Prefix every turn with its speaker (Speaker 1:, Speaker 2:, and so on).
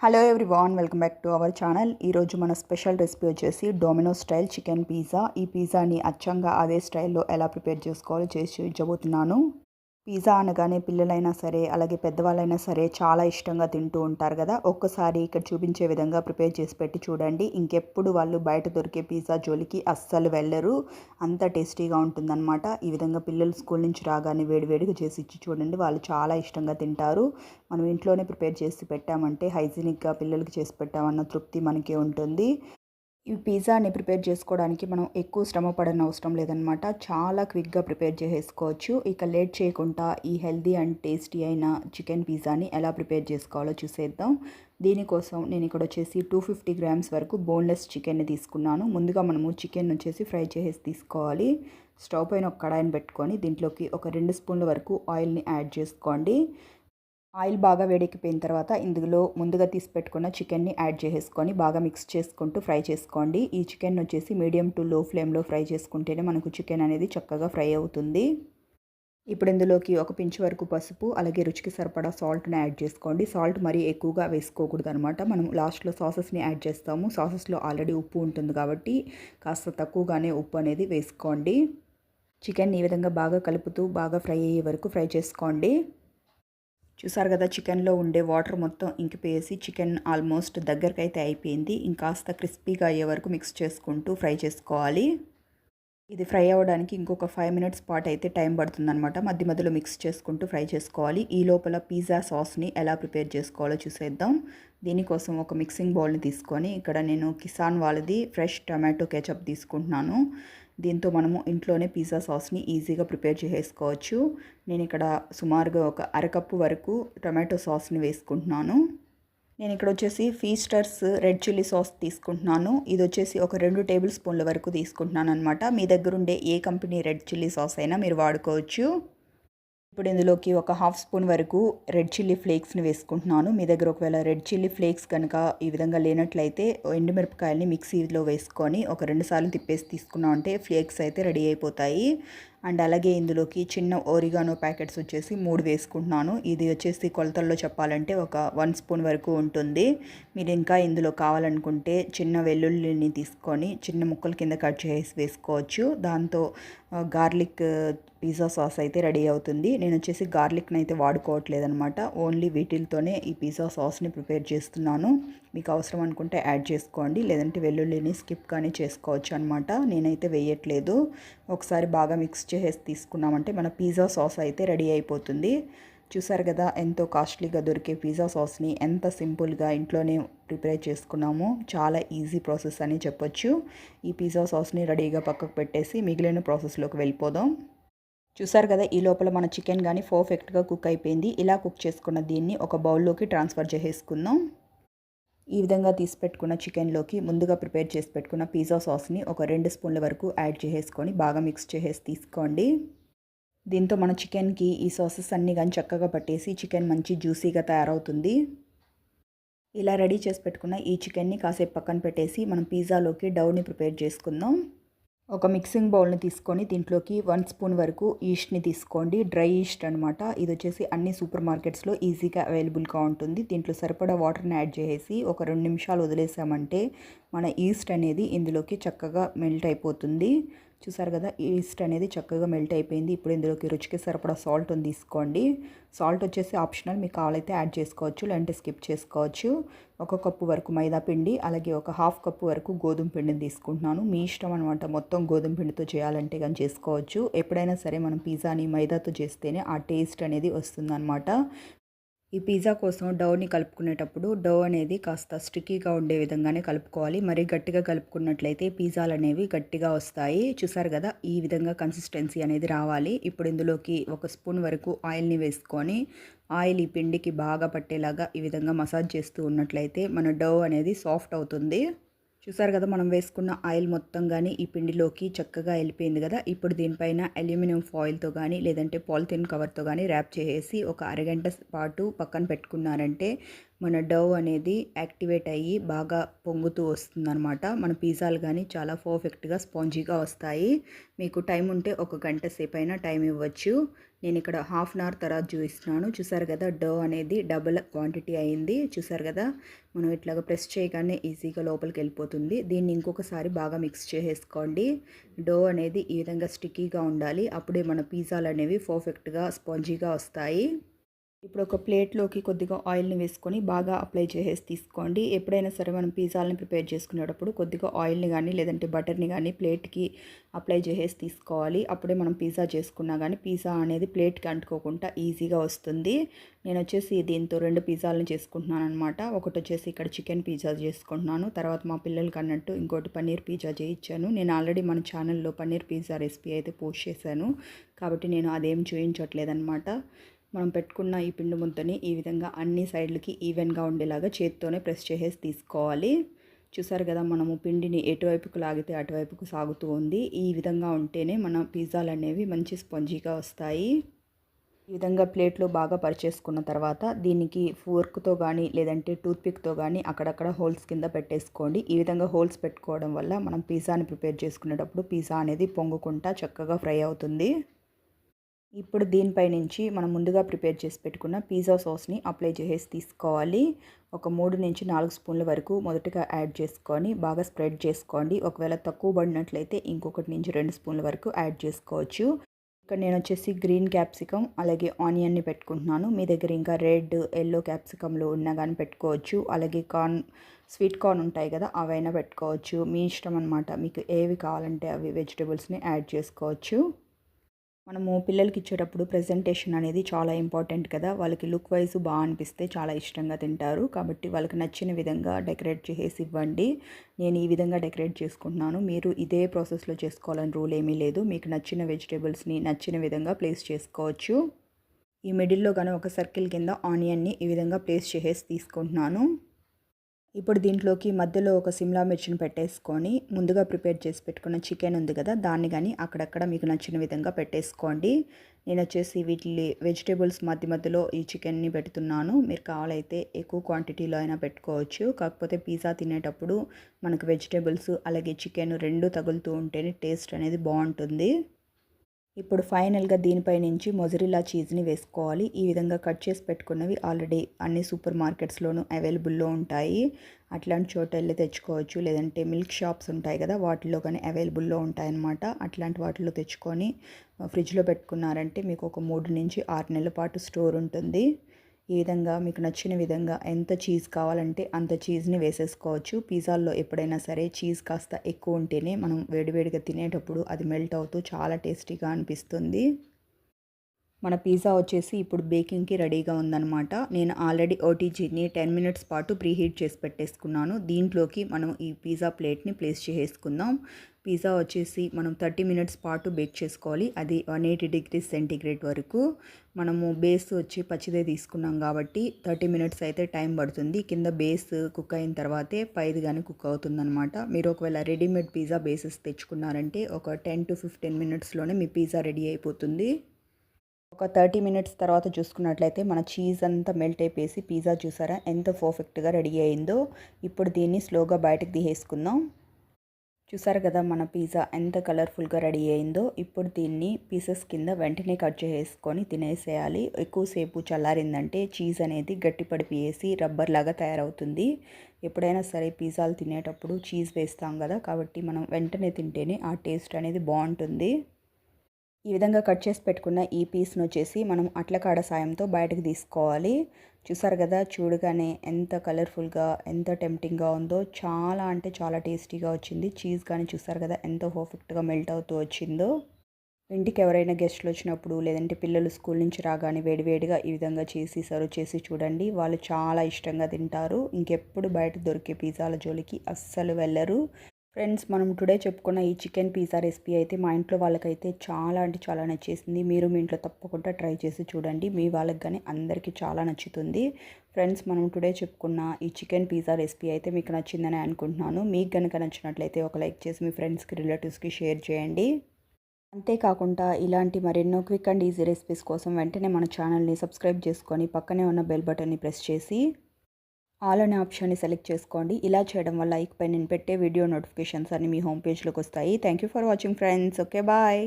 Speaker 1: Hello everyone welcome back to our channel ఈరోజు మన special recipe వచ్చేసి డొమినో స్టైల్ చికెన్ పిజ్జా ఈ పిజ్జాని అచ్చంగా అదే స్టైల్లో ఎలా ప్రిపేర్ చేసుకోవాలో చేసి చూపించబోతున్నాను. పిజ్జా అనగానే పిల్లలైనా సరే అలాగే పెద్దవాళ్ళైనా సరే చాలా ఇష్టంగా తింటూ ఉంటారు కదా. ఒక్కసారి ఇక్కడ చూపించే విధంగా ప్రిపేర్ చేసి పెట్టి చూడండి. ఇంకెప్పుడు వాళ్ళు బయట దొరికే పిజ్జా జోలికి అస్సలు వెళ్ళరు. అంత టేస్టీగా ఉంటుందన్నమాట. ఈ విధంగా పిల్లలు స్కూల్ నుంచి రాగానే వేడివేడిగా చేసి ఇచ్చి చూడండి. వాళ్ళు చాలా ఇష్టంగా తింటారు. మనం ఇంట్లోనే ప్రిపేర్ చేసి పెట్టామంటే హైజీనిక్గా పిల్లలకి చేసి పెట్టామన్న తృప్తి మనకి ఉంటుంది. ఈ పిజ్జాని ప్రిపేర్ చేసుకోవడానికి మనం ఎక్కువ శ్రమ పడని అవసరం లేదనమాట చాలా క్విక్గా ప్రిపేర్ చేసుకోవచ్చు. ఇక లేట్ చేయకుండా ఈ హెల్దీ అండ్ టేస్టీ అయిన చికెన్ పిజ్జాని ఎలా ప్రిపేర్ చేసుకోవాలో చూసేద్దాం. దీనికోసం నేను ఇక్కడ వచ్చేసి టూ ఫిఫ్టీ గ్రామ్స్ వరకు బోన్లెస్ చికెన్ని తీసుకున్నాను. ముందుగా మనము చికెన్ వచ్చేసి ఫ్రై చేసేసి తీసుకోవాలి. స్టవ్ పైన ఒక కడాయిని పెట్టుకొని దీంట్లోకి ఒక రెండు స్పూన్ల వరకు ఆయిల్ని యాడ్ చేసుకోండి. ఆయిల్ బాగా వేడెక్కిపోయిన తర్వాత ఇందులో ముందుగా తీసి పెట్టుకున్న చికెన్ని యాడ్ చేసేసుకొని బాగా మిక్స్ చేసుకుంటూ ఫ్రై చేసుకోండి. ఈ చికెన్ వచ్చేసి మీడియం టు లో ఫ్లేమ్లో ఫ్రై చేసుకుంటేనే మనకు చికెన్ అనేది చక్కగా ఫ్రై అవుతుంది. ఇప్పుడు ఇందులోకి ఒక పించ్ వరకు పసుపు అలాగే రుచికి సరిపడా సాల్ట్ని యాడ్ చేసుకోండి. సాల్ట్ మరీ ఎక్కువగా వేసుకోకూడదు అనమాట మనం లాస్ట్లో సాసెస్ని యాడ్ చేస్తాము. సాసెస్లో ఆల్రెడీ ఉప్పు ఉంటుంది కాబట్టి కాస్త తక్కువగానే ఉప్పు అనేది వేసుకోండి. చికెన్ ఈ విధంగా బాగా కలుపుతూ బాగా ఫ్రై అయ్యే వరకు ఫ్రై చేసుకోండి. చూసారు కదా చికెన్లో ఉండే వాటర్ మొత్తం ఇంకిపోయేసి చికెన్ ఆల్మోస్ట్ దగ్గరకు అయితే అయిపోయింది. ఇంకాస్త క్రిస్పీగా అయ్యే వరకు మిక్స్ చేసుకుంటూ ఫ్రై చేసుకోవాలి. ఇది ఫ్రై అవ్వడానికి ఇంకొక ఫైవ్ మినిట్స్ పాటు అయితే టైం పడుతుందన్నమాట. మధ్య మధ్యలో మిక్స్ చేసుకుంటూ ఫ్రై చేసుకోవాలి. ఈ లోపల పిజ్జా సాస్ని ఎలా ప్రిపేర్ చేసుకోవాలో చూసేద్దాం. దీనికోసం ఒక మిక్సింగ్ బౌల్ని తీసుకొని ఇక్కడ నేను కిసాన్ వాళ్ళది ఫ్రెష్ టమాటో కేచప్ తీసుకుంటున్నాను. దీంతో మనము ఇంట్లోనే పిజ్జా సాస్ని ఈజీగా ప్రిపేర్ చేసుకోవచ్చు నేను ఇక్కడ సుమారుగా ఒక అరకప్పు వరకు టొమాటో సాస్ని వేసుకుంటున్నాను. నేను ఇక్కడ వచ్చేసి ఫీస్టర్స్ రెడ్ చిల్లీ సాస్ తీసుకుంటున్నాను. ఇది వచ్చేసి ఒక రెండు టేబుల్ స్పూన్ల వరకు తీసుకుంటున్నాను అనమాట మీ దగ్గర ఉండే ఏ కంపెనీ రెడ్ చిల్లీ సాస్ అయినా మీరు వాడుకోవచ్చు. ఇప్పుడు ఇందులోకి ఒక హాఫ్ స్పూన్ వరకు రెడ్ చిల్లీ ఫ్లేక్స్ని వేసుకుంటున్నాను. మీ దగ్గర ఒకవేళ రెడ్ చిల్లీ ఫ్లేక్స్ కనుక ఈ విధంగా లేనట్లయితే ఎండుమిరపకాయలని మిక్సీలో వేసుకొని ఒక రెండు సార్లు తిప్పేసి తీసుకున్నాం అంటే ఫ్లేక్స్ అయితే రెడీ అయిపోతాయి. అండ్ అలాగే ఇందులోకి చిన్న ఓరిగానో ప్యాకెట్స్ వచ్చేసి మూడు వేసుకుంటున్నాను. ఇది వచ్చేసి కొలతల్లో చెప్పాలంటే ఒక వన్ స్పూన్ వరకు ఉంటుంది. మీరు ఇంకా ఇందులో కావాలనుకుంటే చిన్న వెల్లుల్లిని తీసుకొని చిన్న ముక్కల కింద కట్ చేసి వేసుకోవచ్చు. దాంతో గార్లిక్ పిజ్జా సాస్ అయితే రెడీ అవుతుంది. నేను వచ్చేసి గార్లిక్ని అయితే వాడుకోవట్లేదు అనమాట ఓన్లీ వీటిలతోనే ఈ పిజ్జా సాస్ని ప్రిపేర్ చేస్తున్నాను. మీకు అవసరం అనుకుంటే యాడ్ చేసుకోండి. లేదంటే వెల్లుల్లిని స్కిప్ కానీ చేసుకోవచ్చు అనమాట నేనైతే వేయట్లేదు. ఒకసారి బాగా మిక్స్ చేసేసి తీసుకున్నామంటే మన పిజ్జా సాస్ అయితే రెడీ అయిపోతుంది. చూసారు కదా ఎంతో కాస్ట్లీగా దొరికే పిజ్జా సాస్ని ఎంత సింపుల్గా ఇంట్లోనే ప్రిపేర్ చేసుకున్నాము. చాలా ఈజీ ప్రాసెస్ అని చెప్పొచ్చు. ఈ పిజ్జా సాస్ని రెడీగా పక్కకు పెట్టేసి మిగిలిన ప్రాసెస్లోకి వెళ్ళిపోదాం. చూసారు కదా ఈ లోపల మన చికెన్ కానీ పర్ఫెక్ట్గా కుక్ అయిపోయింది. ఇలా కుక్ చేసుకున్న దీన్ని ఒక బౌల్లోకి ట్రాన్స్ఫర్ చేసేసుకుందాం. ఈ విధంగా తీసి పెట్టుకున్న చికెన్లోకి ముందుగా ప్రిపేర్ చేసి పెట్టుకున్న పిజ్జా సాస్ని ఒక రెండు స్పూన్ల వరకు యాడ్ చేసేసుకొని బాగా మిక్స్ చేసేసి తీసుకోండి. దీంతో మన చికెన్కి ఈ సాసెస్ అన్నీ కానీ చక్కగా పట్టేసి చికెన్ మంచి జ్యూసీగా తయారవుతుంది. ఇలా రెడీ చేసి పెట్టుకున్న ఈ చికెన్ని కాసేపు పక్కన పెట్టేసి మనం పిజ్జాలోకి డౌని ప్రిపేర్ చేసుకుందాం. ఒక మిక్సింగ్ బౌల్ని తీసుకొని దీంట్లోకి వన్ స్పూన్ వరకు ఈస్ట్ని తీసుకోండి. డ్రై ఈస్ట్ అనమాట ఇది వచ్చేసి అన్ని సూపర్ మార్కెట్స్లో ఈజీగా అవైలబుల్గా ఉంటుంది. దీంట్లో సరిపడా వాటర్ని యాడ్ చేసేసి ఒక రెండు నిమిషాలు వదిలేసామంటే మన ఈస్ట్ అనేది ఇందులోకి చక్కగా మెల్ట్ అయిపోతుంది. చూసారు కదా ఈస్ట్ అనేది చక్కగా మెల్ట్ అయిపోయింది. ఇప్పుడు ఇందులోకి రుచికి సరిపడా సాల్ట్ ఉంది తీసుకోండి. సాల్ట్ వచ్చేసి ఆప్షనల్ మీకు కావాలైతే యాడ్ చేసుకోవచ్చు లేదంటే స్కిప్ చేసుకోవచ్చు. ఒక కప్పు వరకు మైదా పిండి అలాగే ఒక హాఫ్ కప్పు వరకు గోధుమ పిండిని తీసుకుంటున్నాను. మీ ఇష్టం అనమాట మొత్తం గోధుమ పిండితో చేయాలంటే కానీ చేసుకోవచ్చు. ఎప్పుడైనా సరే మనం పిజ్జాని మైదాతో చేస్తేనే ఆ టేస్ట్ అనేది వస్తుందన్నమాట. ఈ పిజ్జా కోసం డౌని కలుపుకునేటప్పుడు డౌ అనేది కాస్త స్టిక్కీగా ఉండే విధంగానే కలుపుకోవాలి. మరీ గట్టిగా కలుపుకున్నట్లయితే పిజ్జాలు అనేవి గట్టిగా వస్తాయి. చూసారు కదా ఈ విధంగా కన్సిస్టెన్సీ అనేది రావాలి. ఇప్పుడు ఇందులోకి ఒక స్పూన్ వరకు ఆయిల్ని వేసుకొని ఆయిల్ ఈ పిండికి బాగా పట్టేలాగా ఈ విధంగా మసాజ్ చేస్తూ ఉన్నట్లయితే మన డౌ అనేది సాఫ్ట్ అవుతుంది. చూసారు కదా మనం వేసుకున్న ఆయిల్ మొత్తం కానీ ఈ పిండిలోకి చక్కగా వెళ్ళిపోయింది కదా. ఇప్పుడు దీనిపైన అల్యూమినియం ఫాయిల్తో కానీ లేదంటే పాలిథిన్ కవర్తో కానీ ర్యాప్ చేసేసి ఒక అరగంట పాటు పక్కన పెట్టుకున్నారంటే మన డవ్ అనేది యాక్టివేట్ అయ్యి బాగా పొంగుతూ వస్తుందన్నమాట. మన పిజ్జాలు కానీ చాలా పర్ఫెక్ట్గా స్పాంజీగా వస్తాయి. మీకు టైం ఉంటే ఒక గంట సేపు అయినా టైం ఇవ్వచ్చు. నేను ఇక్కడ హాఫ్ అన్ అవర్ తర్వాత చూపిస్తున్నాను. చూసారు కదా డో అనేది డబుల్ క్వాంటిటీ అయింది. చూసారు కదా మనం ఇట్లాగ ప్రెస్ చేయగానే ఈజీగా లోపలికి వెళ్ళిపోతుంది. దీన్ని ఇంకొకసారి బాగా మిక్స్ చేసేసుకోండి. డో అనేది ఈ విధంగా స్టిక్కీగా ఉండాలి. అప్పుడే మన పిజ్జాలు అనేవి పర్ఫెక్ట్గా స్పాంజీగా వస్తాయి. ఇప్పుడు ఒక ప్లేట్లోకి కొద్దిగా ఆయిల్ని వేసుకొని బాగా అప్లై చేసేసి తీసుకోండి. ఎప్పుడైనా సరే మనం పిజ్జాలని ప్రిపేర్ చేసుకునేటప్పుడు కొద్దిగా ఆయిల్ని కానీ లేదంటే బటర్ని కానీ ప్లేట్కి అప్లై చేసేసి తీసుకోవాలి. అప్పుడే మనం పిజ్జా చేసుకున్నా కానీ పిజ్జా అనేది ప్లేట్కి అంటుకోకుండా ఈజీగా వస్తుంది. నేను వచ్చేసి దీంతో రెండు పిజ్జాలను చేసుకుంటున్నాను అనమాట ఒకటి వచ్చేసి ఇక్కడ చికెన్ పిజ్జా చేసుకుంటున్నాను. తర్వాత మా పిల్లలకి అన్నట్టు ఇంకోటి పన్నీర్ పిజ్జా చేయించాను. నేను ఆల్రెడీ మన ఛానల్లో పన్నీర్ పిజ్జా రెసిపీ అయితే పోస్ట్ చేశాను. కాబట్టి నేను అదేం చూపించట్లేదన్నమాట మనం పెట్టుకున్న ఈ పిండి ముద్దని ఈ విధంగా అన్ని సైడ్లకి ఈవెన్గా ఉండేలాగా చేతితోనే ప్రెస్ చేసేసి తీసుకోవాలి. చూసారు కదా మనము పిండిని ఎటువైపుకు లాగితే అటువైపుకు సాగుతూ ఉంది. ఈ విధంగా ఉంటేనే మన పిజ్జాలు అనేవి మంచి స్పంజీగా వస్తాయి. ఈ విధంగా ప్లేట్లో బాగా పరిచేసుకున్న తర్వాత దీనికి ఫోర్క్తో కానీ లేదంటే టూత్పిక్తో కానీ అక్కడక్కడ హోల్స్ కింద పెట్టేసుకోండి. ఈ విధంగా హోల్స్ పెట్టుకోవడం వల్ల మనం పిజ్జాని ప్రిపేర్ చేసుకునేటప్పుడు పిజ్జా అనేది పొంగుకుంటా చక్కగా ఫ్రై అవుతుంది. ఇప్పుడు దీనిపై నుంచి మనం ముందుగా ప్రిపేర్ చేసి పెట్టుకున్న పిజ్జా సాస్ని అప్లై చేసేసి తీసుకోవాలి. ఒక మూడు నుంచి నాలుగు స్పూన్ల వరకు మొదటగా యాడ్ చేసుకొని బాగా స్ప్రెడ్ చేసుకోండి. ఒకవేళ తక్కువ పడినట్లయితే ఇంకొకటి నుంచి రెండు స్పూన్ల వరకు యాడ్ చేసుకోవచ్చు. ఇక్కడ నేను వచ్చేసి గ్రీన్ క్యాప్సికమ్ అలాగే ఆనియన్ని పెట్టుకుంటున్నాను. మీ దగ్గర ఇంకా రెడ్ ఎల్లో క్యాప్సికంలో ఉన్నా కానీ పెట్టుకోవచ్చు. అలాగే కార్న్ స్వీట్ కార్న్ ఉంటాయి కదా అవైనా పెట్టుకోవచ్చు. మీ ఇష్టం అనమాట మీకు ఏవి కావాలంటే అవి వెజిటేబుల్స్ని యాడ్ చేసుకోవచ్చు. మనము పిల్లలకి ఇచ్చేటప్పుడు ప్రజెంటేషన్ అనేది చాలా ఇంపార్టెంట్ కదా. వాళ్ళకి లుక్ వైజ్ బాగా అనిపిస్తే చాలా ఇష్టంగా తింటారు. కాబట్టి వాళ్ళకి నచ్చిన విధంగా డెకరేట్ చేసి ఇవ్వండి. నేను ఈ విధంగా డెకరేట్ చేసుకుంటున్నాను. మీరు ఇదే ప్రాసెస్లో చేసుకోవాలని రూల్ ఏమీ లేదు. మీకు నచ్చిన వెజిటేబుల్స్ని నచ్చిన విధంగా ప్లేస్ చేసుకోవచ్చు. ఈ మిడిల్లో కానీ ఒక సర్కిల్ కింద ఆనియన్ని ఈ విధంగా ప్లేస్ చేసేసి తీసుకుంటున్నాను. ఇప్పుడు దీంట్లోకి మధ్యలో ఒక సిమ్లా మిర్చిని పెట్టేసుకొని ముందుగా ప్రిపేర్ చేసి పెట్టుకున్న చికెన్ ఉంది కదా దాన్ని కానీ అక్కడక్కడ మీకు నచ్చిన విధంగా పెట్టేసుకోండి. నేను వచ్చేసి వీటి వెజిటేబుల్స్ మధ్య మధ్యలో ఈ చికెన్ని పెడుతున్నాను. మీరు కావాలైతే ఎక్కువ క్వాంటిటీలో అయినా పెట్టుకోవచ్చు. కాకపోతే పిజ్జా తినేటప్పుడు మనకు వెజిటేబుల్స్ అలాగే చికెన్ రెండు తగులుతూ ఉంటేనే టేస్ట్ అనేది బాగుంటుంది. ఇప్పుడు ఫైనల్గా దీనిపై నుంచి మొజరిలా చీజ్ని వేసుకోవాలి. ఈ విధంగా కట్ చేసి పెట్టుకున్నవి ఆల్రెడీ అన్ని సూపర్ మార్కెట్స్లోనూ అవైలబుల్లో ఉంటాయి. అట్లాంటి చోట వెళ్ళి తెచ్చుకోవచ్చు. లేదంటే మిల్క్ షాప్స్ ఉంటాయి కదా వాటిలో కానీ అవైలబుల్లో ఉంటాయన్నమాట. అట్లాంటి వాటిలో తెచ్చుకొని ఫ్రిడ్జ్లో పెట్టుకున్నారంటే మీకు ఒక మూడు నుంచి ఆరు నెలల పాటు స్టోర్ ఉంటుంది. ఈ విధంగా మీకు నచ్చిన విధంగా ఎంత చీజ్ కావాలంటే అంత చీజ్ని వేసేసుకోవచ్చు. పిజ్జాల్లో ఎప్పుడైనా సరే చీజ్ కాస్త ఎక్కువ ఉంటేనే మనం వేడివేడిగా తినేటప్పుడు అది మెల్ట్ అవుతూ చాలా టేస్టీగా అనిపిస్తుంది. మన పిజ్జా వచ్చేసి ఇప్పుడు బేకింగ్కి రెడీగా ఉందన్నమాట. నేను ఆల్రెడీ ఓటీజీని టెన్ మినిట్స్ పాటు ప్రీహీట్ చేసి పెట్టేసుకున్నాను. దీంట్లోకి మనం ఈ పిజ్జా ప్లేట్ని ప్లేస్ చేసేసుకుందాం. పిజ్జా వచ్చేసి మనం థర్టీ మినిట్స్ పాటు బేక్ చేసుకోవాలి. అది వన్ ఎయిటీ డిగ్రీస్ సెంటీగ్రేడ్ వరకు. మనము బేస్ వచ్చి పచ్చిదే తీసుకున్నాం కాబట్టి థర్టీ మినిట్స్ అయితే టైం పడుతుంది. కింద బేస్ కుక్ అయిన తర్వాతే పైది కానీ కుక్ అవుతుందన్నమాట. మీరు ఒకవేళ రెడీమేడ్ పిజ్జా బేసెస్ తెచ్చుకున్నారంటే ఒక టెన్ టు ఫిఫ్టీన్ మినిట్స్లోనే మీ పిజ్జా రెడీ అయిపోతుంది. ఒక థర్టీ మినిట్స్ తర్వాత చూసుకున్నట్లయితే మన చీజ్ అంతా మెల్ట్ అయిపోయి పిజ్జా చూసారా? ఎంత పర్ఫెక్ట్గా రెడీ అయిందో. ఇప్పుడు దీన్ని స్లోగా బయటకు తీసేసుకుందాం. చూసారు కదా మన పిజ్జా ఎంత కలర్ఫుల్గా రెడీ అయిందో. ఇప్పుడు దీన్ని పీసెస్ కింద వెంటనే కట్ చేసుకొని తినేసేయాలి. ఎక్కువసేపు చల్లారిందంటే చీజ్ అనేది గట్టిపడిపోయేసి రబ్బర్ లాగా తయారవుతుంది. ఎప్పుడైనా సరే పిజ్జాలు తినేటప్పుడు చీజ్ వేస్తాం కదా కాబట్టి మనం వెంటనే తింటేనే ఆ టేస్ట్ అనేది బాగుంటుంది. ఈ విధంగా కట్ చేసి పెట్టుకున్న ఈ పీస్ను వచ్చేసి మనం అట్లకాడ సాయంతో బయటకు తీసుకోవాలి. చూసారు కదా చూడగానే ఎంత కలర్ఫుల్గా ఎంత టెంప్టింగ్గా ఉందో చాలా అంటే చాలా టేస్టీగా వచ్చింది. చీజ్ కానీ చూసారు కదా ఎంత పర్ఫెక్ట్గా మెల్ట్ అవుతూ వచ్చిందో. ఇంటికి ఎవరైనా గెస్ట్లు వచ్చినప్పుడు లేదంటే పిల్లలు స్కూల్ నుంచి రాగానే వేడివేడిగా ఈ విధంగా చేసి సర్వ్ చేసి చూడండి. వాళ్ళు చాలా ఇష్టంగా తింటారు. ఇంకెప్పుడు బయట దొరికే పిజ్జాల జోలికి అస్సలు వెళ్ళరు. ఫ్రెండ్స్ మనం టుడే చెప్పుకున్న ఈ చికెన్ పిజ్జా రెసిపీ అయితే మా ఇంట్లో వాళ్ళకైతే చాలా అంటే చాలా నచ్చేసింది. మీరు మీ ఇంట్లో తప్పకుండా ట్రై చేసి చూడండి. మీ వాళ్ళకి కానీ అందరికీ చాలా నచ్చుతుంది. ఫ్రెండ్స్ మనం టుడే చెప్పుకున్న ఈ చికెన్ పిజ్జా రెసిపీ అయితే మీకు నచ్చిందని అనుకుంటున్నాను. మీకు కనుక నచ్చినట్లయితే ఒక లైక్ చేసి మీ ఫ్రెండ్స్కి రిలేటివ్స్కి షేర్ చేయండి. అంతేకాకుండా ఇలాంటి మరెన్నో క్విక్ అండ్ ఈజీ రెసిపీస్ కోసం వెంటనే మన ఛానల్ని సబ్స్క్రైబ్ చేసుకొని పక్కనే ఉన్న బెల్ బటన్ని ప్రెస్ చేసి ఆల్ అనే ఆప్షన్ని సెలెక్ట్ చేసుకోండి. ఇలా చేయడం వల్ల ఇకపై నేను పెట్టే వీడియో నోటిఫికేషన్స్ అన్ని మీ హోమ్ పేజ్లోకి వస్తాయి. Thank you for watching friends okay bye